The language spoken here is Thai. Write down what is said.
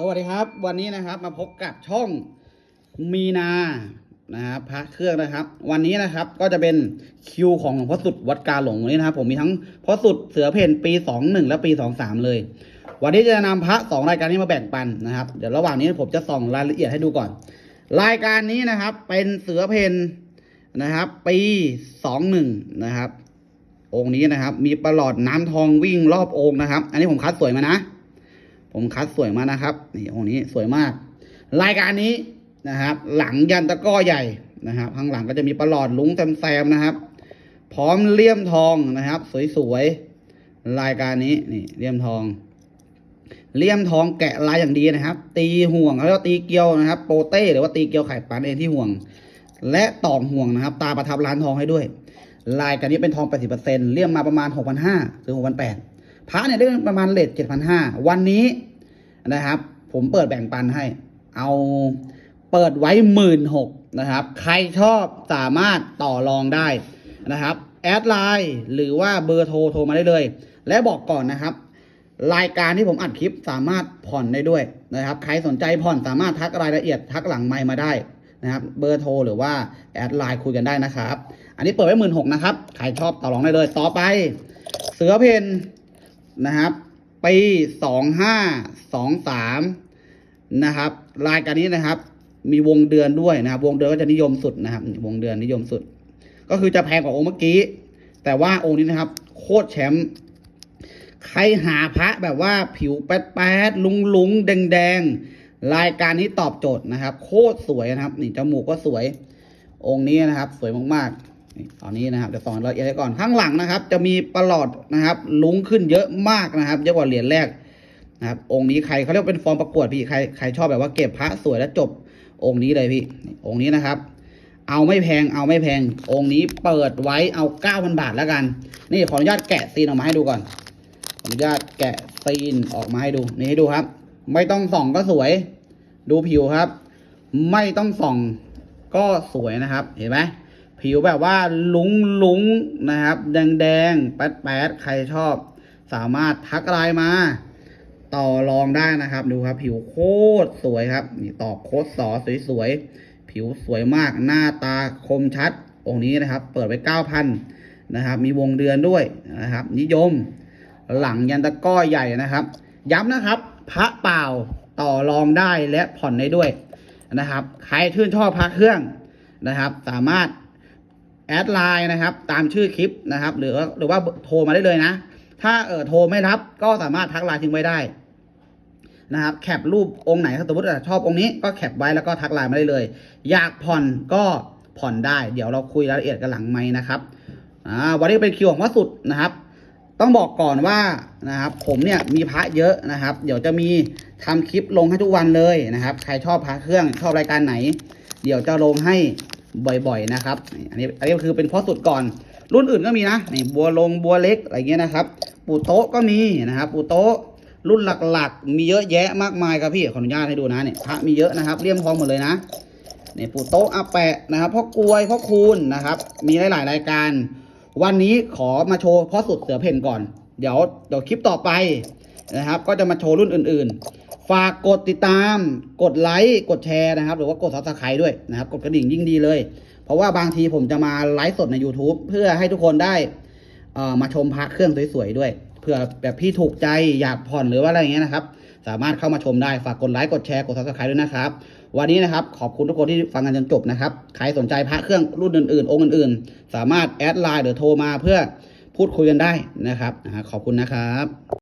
สวัสดีครับ วันนี้นะครับมาพบกับช่องมีนานะครับพระเครื่องนะครับ วันนี้นะครับก็จะเป็นคิวของหลวงพ่อสุดวัดกาหลงวันนี้นะครับ ผมมีทั้งพ่อสุดเสือเพนปีสองหนึ่งและปีสองสามเลย วันนี้จะนำพระสองรายการนี้มาแบ่งปันนะครับ เดี๋ยวระหว่างนี้ผมจะส่องรายละเอียดให้ดูก่อน รายการนี้นะครับ เป็นเสือเพนนะครับ ปีสองหนึ่งนะครับ องค์นี้นะครับ มีประหลอดน้ำทองวิ่งรอบองค์นะครับ อันนี้ผมคัดสวยมานะ ผมคัดสวยมานะครับนี่องค์นี้สวยมาก รายการนี้นะครับ หลังยันตะก้อใหญ่นะครับข้างหลังก็จะมีประหลอดลุงแซมๆนะครับ พร้อมเลี่ยมทองนะครับ สวยๆรายการนี้นี่เลี่ยมทอง เลี่ยมทองแกะลายอย่างดีนะครับ ตีห่วงแล้วตีเกลียวนะครับ โปเต้หรือว่าตีเกลียวไข่ปลาเองที่ห่วง และตอกห่วงนะครับ ตาประทับร้านทองให้ด้วย ลายกันนี้เป็นทอง 80%เลี่ยมมาประมาณ 6,500ถึง6,800 พระเนี่ยได้ประมาณเลท7,500วันนี้นะครับ ผมเปิดแบ่งปันให้ เอาเปิดไว้หมื่นหกนะครับ ใครชอบสามารถต่อรองได้นะครับ แอดไลน์หรือว่าเบอร์โทรโทรมาได้เลย และบอกก่อนนะครับ รายการที่ผมอัดคลิปสามารถผ่อนได้ด้วยนะครับ ใครสนใจผ่อนสามารถทักรายละเอียดทักหลังไมมาได้นะครับ เบอร์โทรหรือว่าแอดไลน์คุยกันได้นะครับ อันนี้เปิดไว้หมื่นหกนะครับ ใครชอบต่อรองได้เลย ต่อไป เสือเพน นะครับ ปีสองห้าสองสามนะครับ รายการนี้นะครับ มีวงเดือนด้วยนะครับ วงเดือนก็จะนิยมสุดนะครับ วงเดือนนิยมสุด ก็คือจะแพงกว่าองค์เมื่อกี้ แต่ว่าองค์นี้นะครับ โคตรแชมป์ใครหาพระแบบว่าผิวแป๊ดๆลุงลุงแดงแดงรายการนี้ตอบโจทย์นะครับ โคตรสวยนะครับ นี่จมูกก็สวย องค์นี้นะครับ สวยมากๆ ตอนนี้นะครับจะสอนละเอียดก่อนข้างหลังนะครับ จะมีประหลอดนะครับลุ้งขึ้นเยอะมากนะครับเยอะกว่าเหรียญแรกนะครับองค์นี้ใครเขาเรียกเป็นฟอร์มประกวดพี่ใครใครชอบแบบว่าเก็บพระสวยแล้วจบองค์นี้เลยพี่นี่ องค์นี้นะครับ เอาไม่แพงเอาไม่แพง องค์นี้เปิดไว้เอาเก้าพันบาทแล้วกัน นี่ขออนุญาตแกะซีนออกมาให้ดูก่อนขออนุญาตแกะซีนออกมาให้ดูนี่ให้ดูครับ ไม่ต้องส่องก็สวย ดูผิวครับ ไม่ต้องส่องก็สวยนะครับ เห็นไหม ผิวแบบว่าลุงลุงๆนะครับ แดงแดงๆแป๊ดแป๊ดๆใครชอบ สามารถทักไลน์มา ต่อรองได้นะครับ ดูครับ ผิวโคตรสวยครับ นี่ตอกโคตรสอสวยๆ ผิวสวยมากหน้าตาคมชัด องค์นี้นะครับ เปิดไว้เก้าพันนะครับ มีวงเดือนด้วยนะครับ นิยม หลังยันตะก้อใหญ่นะครับ ย้ำนะครับ พระเปล่าต่อรองได้และผ่อนได้ด้วยนะครับ ใครชื่นชอบพระเครื่องนะครับ สามารถ แอดไลน์นะครับ ตามชื่อคลิปนะครับ หรือหรือว่าโทรมาได้เลยนะ ถ้าเออโทรไม่รับก็สามารถทักไลน์ทิ้งไว้ได้นะครับแคปรูปองค์ไหนถ้าสมมติชอบองค์นี้ก็แคปไว้แล้วก็ทักไลน์มาได้เลย อยากผ่อนก็ผ่อนได้ เดี๋ยวเราคุยรายละเอียดกันหลังไม้นะครับอ่าวันนี้เป็นคิวของวัดสุดนะครับ ต้องบอกก่อนว่านะครับ ผมเนี่ยมีพระเยอะนะครับ เดี๋ยวจะมีทำคลิปลงให้ทุกวันเลยนะครับ ใครชอบพระเครื่องชอบรายการไหน เดี๋ยวจะลงให้ บ่อยๆนะครับ อันนี้อันนี้คือเป็นพราะสุดก่อน รุ่นอื่นก็มีนะนี่บัวลงบัวเล็กอะไรเงี้ยนะครับ ปูโต๊ะก็มีนะครับปูโต๊ะรุ่นหลักๆ มีเยอะแยะมากมายครับพี่ขออนุญาตให้ดูนะเนี่ยพระมีเยอะนะครับเลี่ยมทองหมดเลยนะเนี่ยปูโต๊ะอาแปะนะครับพ่อกลวยพ่อคูณนะครับ มีหลายๆรายการ วันนี้ขอมาโชว์พ่อสุดเสือเพ่นก่อน เดี๋ยวเดี๋ยวคลิปต่อไปนะครับ ก็จะมาโชว์รุ่นอื่น ๆ ฝากกดติดตาม กดไลค์ กดแชร์นะครับ หรือว่ากดซับสไครต์ด้วยนะครับ กดกระดิ่งยิ่งดีเลย เพราะว่าบางทีผมจะมาไลฟ์สดใน YouTube เพื่อให้ทุกคนได้เอ่อมาชมพระเครื่องสวยๆด้วย เพื่อแบบพี่ถูกใจอยากผ่อนหรือว่าอะไรอย่างเงี้ยนะครับ สามารถเข้ามาชมได้ ฝากกดไลค์ กดแชร์ กดซับสไครต์ด้วยนะครับ วันนี้นะครับ ขอบคุณทุกคนที่ฟังกันจนจบนะครับ ใครสนใจพระเครื่องรุ่นอื่นๆ องค์อื่นๆ สามารถแอดไลน์หรือโทรมาเพื่อ พูดคุยกันได้นะครับขอบคุณนะครับ